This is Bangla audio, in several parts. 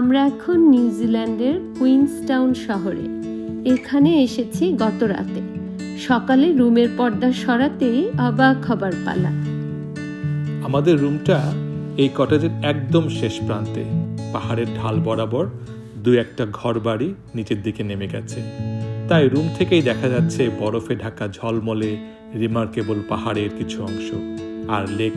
আমরা এখন নিউজিল্যান্ডের কুইন্সটাউন শহরে। এখানে এসেছি গত রাতে। সকালে রুমের পর্দা সরাতেই অবাক হবার পালা। আমাদের রুমটা এই কটেজের একদম শেষ প্রান্তে। পাহাড়ের ঢাল বরাবর দু একটা ঘর বাড়ি নিচের দিকে নেমে গেছে। তাই রুম থেকেই দেখা যাচ্ছে বরফে ঢাকা ঝলমলে রিমার্কেবল পাহাড়ের কিছু অংশ আর লেক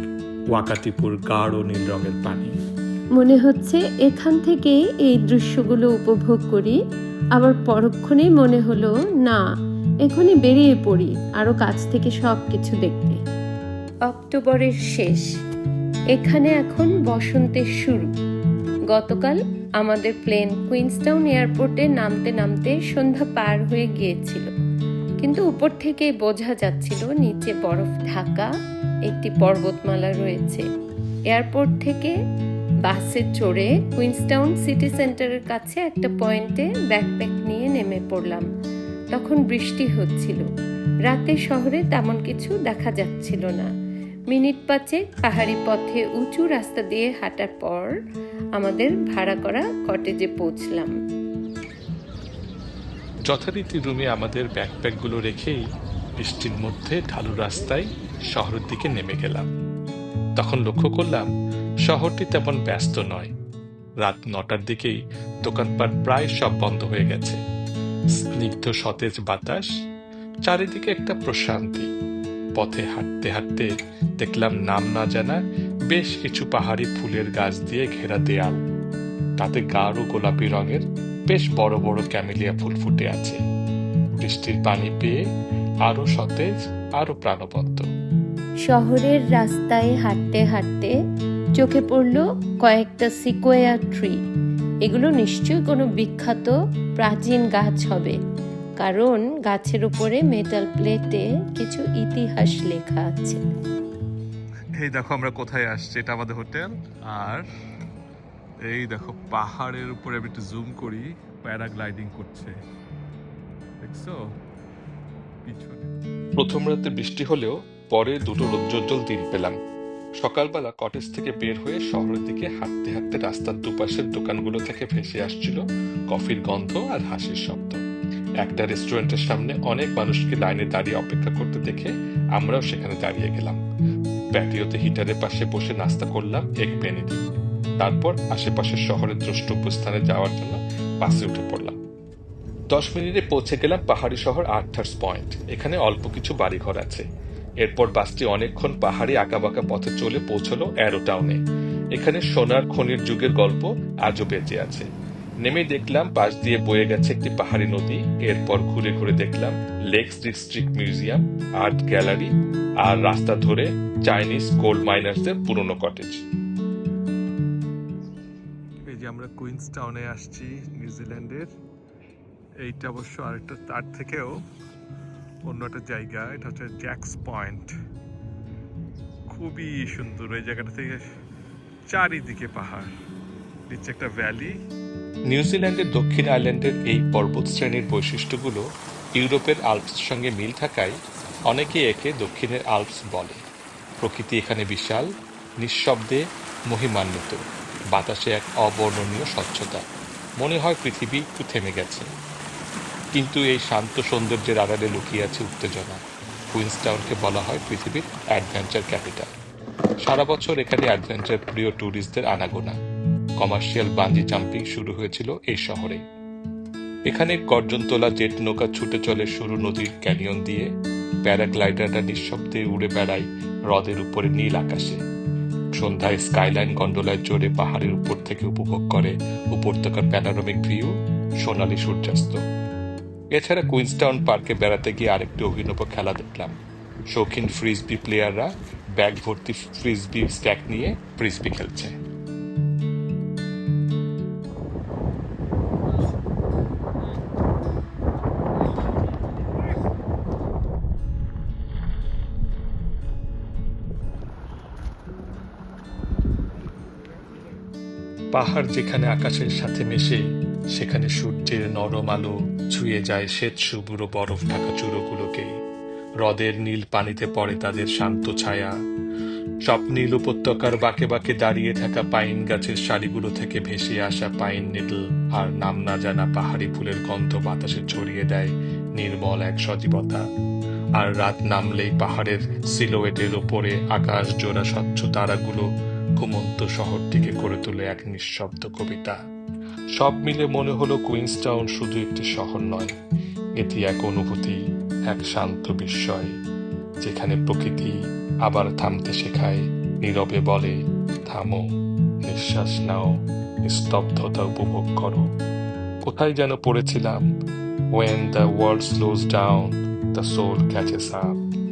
ওয়াকাটিপুর গাঢ় নীল রঙের পানি। মনে হচ্ছে এখান থেকে এই দৃশ্যগুলো উপভোগ করি। আবার পরক্ষণেই মনে হলো, না, এখনই বেরিয়ে পড়ি, আরও কাছ থেকে সব কিছু দেখতে। অক্টোবরের শেষ। এখানে এখন বসন্তের শুরু। গতকাল আমাদের প্লেন কুইন্সটাউন এয়ারপোর্টে নামতে নামতে সন্ধ্যা পার হয়ে গিয়েছিল। কিন্তু উপর থেকে বোঝা যাচ্ছিল, নিচে বরফ ঢাকা, একটি পর্বতমালা রয়েছে। এয়ারপোর্ট থেকে বাসে চড়ে কুইন্সটাউন সিটি সেন্টারের কাছে একটা পয়েন্টে ব্যাকপ্যাক নিয়ে নেমে পড়লাম। তখন বৃষ্টি হচ্ছিল। রাতে শহরে তেমন কিছু দেখা যাচ্ছিল না। মিনিট পাঁচেক পাহাড়ি পথে উঁচু রাস্তা দিয়ে হাঁটার পর আমাদের ভাড়া করা কটেজে পৌঁছলাম। যথারীতি রুমে আমাদের ব্যাকপ্যাকগুলো রেখেই বৃষ্টির মধ্যে ঢালু রাস্তায় শহরের দিকে নেমে গেলাম। তখন লক্ষ্য করলাম শহরটি তেমন ব্যস্ত নয়। রাত নটার দিকেই দোকানপাট প্রায় সব বন্ধ হয়ে গেছে। স্নিগ্ধ সতেজ বাতাস, চারিদিকে একটা প্রশান্তি। পথে হাঁটতে হাঁটতে দেখলাম নাম না জানা বেশ কিছু পাহাড়ি ফুলের গাছ দিয়ে ঘেরা দেয়াল। তাতে গাঢ় গোলাপি রঙের বেশ বড় বড় ক্যামেলিয়া ফুল ফুটে আছে। বৃষ্টির পানি পেয়ে আরও সতেজ, আরও প্রাণবন্ত। শহরের রাস্তায় হাঁটতে হাঁটতে চোখে পড়ল কয়েকটা সিকোয়া ট্রি। এগুলো নিশ্চয়ই কোনো বিখ্যাত প্রাচীন গাছ হবে কারণ গাছের উপরে মেটাল প্লেটে কিছু ইতিহাস লেখা আছে। এই দেখো আমরা কোথায় আসছি এটা আমাদের হোটেল আর এই দেখো পাহাড়ের উপরে আমি একটু জুম করি প্যারাগ্লাইডিং করছে। দেখছ? পিছনে। প্রথম রাতে বৃষ্টি হলেও পরে দুটো রৌদ্রোজ্জ্বল দিন পেলাম। সকালবেলা কটেজ থেকে বের হয়ে শহরের দিকে হাঁটতে হাঁটতে রাস্তার দুপাশের দোকানগুলো থেকে ভেসে আসছিল কফির গন্ধ আর হাসির শব্দ। একটা রেস্টুরেন্টের সামনে অনেক মানুষকে লাইনে দাঁড়িয়ে অপেক্ষা করতে দেখে আমরাও সেখানে দাঁড়িয়ে গেলাম। প্যাটিওতে হিটারের পাশে বসে নাস্তা করলাম এক বেনিদি তারপর আশেপাশের শহরের দ্রষ্টব্য স্থানে যাওয়ার জন্য বাসে উঠে পড়লাম। দশ মিনিটে পৌঁছে গেলাম পাহাড়ি শহর আর্থার্স পয়েন্ট। এখানে অল্প কিছু বাড়িঘর আছে। এরপর বাসটি অনেকক্ষণ পাহাড়ি আঁকাবাঁকা পথে চলে পৌঁছলো অ্যারো টাউনে। এখানে সোনার খনির যুগের গল্প আজও বেঁচে আছে। নেমে দেখলাম পাশ দিয়ে বয়ে গেছে একটি পাহাড়ি নদী। এরপর ঘুরে ঘুরে দেখলাম lakes district museum art gallery আর রাস্তা ধরে চাইনিজ গোল্ড মাইনার্সদের পুরনো কটেজ এই যে আমরা কুইন্স টাউনে আসছি নিউজিল্যান্ডের এইটা অবশ্য আরেকটা তার থেকেও অন্য একটা জায়গা, এটা হচ্ছে জ্যাক্স পয়েন্ট খুবই সুন্দর এই জায়গাটা থেকে চারিদিকে পাহাড়, নিচে একটা ভ্যালি নিউজিল্যান্ডের দক্ষিণ আইল্যান্ডের এই পর্বত শ্রেণির বৈশিষ্ট্যগুলো ইউরোপের আল্পসের সঙ্গে মিল থাকায় অনেকে একে দক্ষিণের আল্পস বলে। প্রকৃতি এখানে বিশাল, নিঃশব্দে মহিমান্বিত। বাতাসে এক অবর্ণনীয় স্বচ্ছতা। মনে হয় পৃথিবী একটু থেমে গেছে। কিন্তু এই শান্ত সৌন্দর্যের আড়ালে লুকিয়ে আছে উত্তেজনা। কুইন্সটাউনকে বলা হয় পৃথিবীর অ্যাডভেঞ্চার ক্যাপিটাল। সারা বছর এখানে অ্যাডভেঞ্চার প্রিয় ট্যুরিস্টদের আনাগোনা। কমার্শিয়াল বাঞ্জি জাম্পিং শুরু হয়েছিল এই শহরে। এখানে গর্জন তোলা জেট নৌকা ছুটে চলে শুরু নদীর ক্যানিয়ন দিয়ে। প্যারাগ্লাইডাররা নিঃশব্দে উড়ে বেড়ায় হ্রদের উপরে নীল আকাশে। সন্ধ্যায় স্কাইলাইন গন্ডোলায় চড়ে পাহাড়ের উপর থেকে উপভোগ করে উপত্যকার প্যানারোমিক ভিউ সোনালি সূর্যাস্ত। এছাড়া কুইন্সটাউন পার্কে বেড়াতে গিয়ে আরেকটি অভিনব খেলা দেখলাম। শৌখিন ফ্রিজবি প্লেয়াররা ব্যাগ ভর্তি ফ্রিজবি স্ট্যাক নিয়ে ফ্রিজবি খেলছে। পাহাড় যেখানে আকাশের সাথে মেশে সেখানে সূর্যের নরম আলো ছুঁয়ে যায় শ্বেত সুবুড়ো বরফ ঢাকা চূড়োগুলোকে। হ্রদের নীল পানিতে পড়ে তাদের শান্ত ছায়া। সব নীল উপত্যকার বাঁকে বাঁকে দাঁড়িয়ে থাকা পাইন গাছের সারিগুলো থেকে ভেসে আসা পাইন নিডল আর নাম না জানা পাহাড়ি ফুলের গন্ধ বাতাসে ছড়িয়ে দেয় নির্মল এক সজীবতা। আর রাত নামলেই পাহাড়ের সিলোয়েটের ওপরে আকাশ জোড়া স্বচ্ছ তারাগুলো ঘুমন্ত শহরটিকে করে তোলে এক নিঃশব্দ কবিতা। সব মিলে মনে হলো কুইন্সটাউন শুধু একটি শহর নয়। এটি এক অনুভূতি, এক শান্ত বিস্ময়, যেখানে প্রকৃতি আবার থামতে শেখায়, নীরবে বলে, থামো, নিঃশ্বাস নাও, স্তব্ধতা উপভোগ করো। কোথায় যেন পড়েছিলাম when the world slows down the soul catches up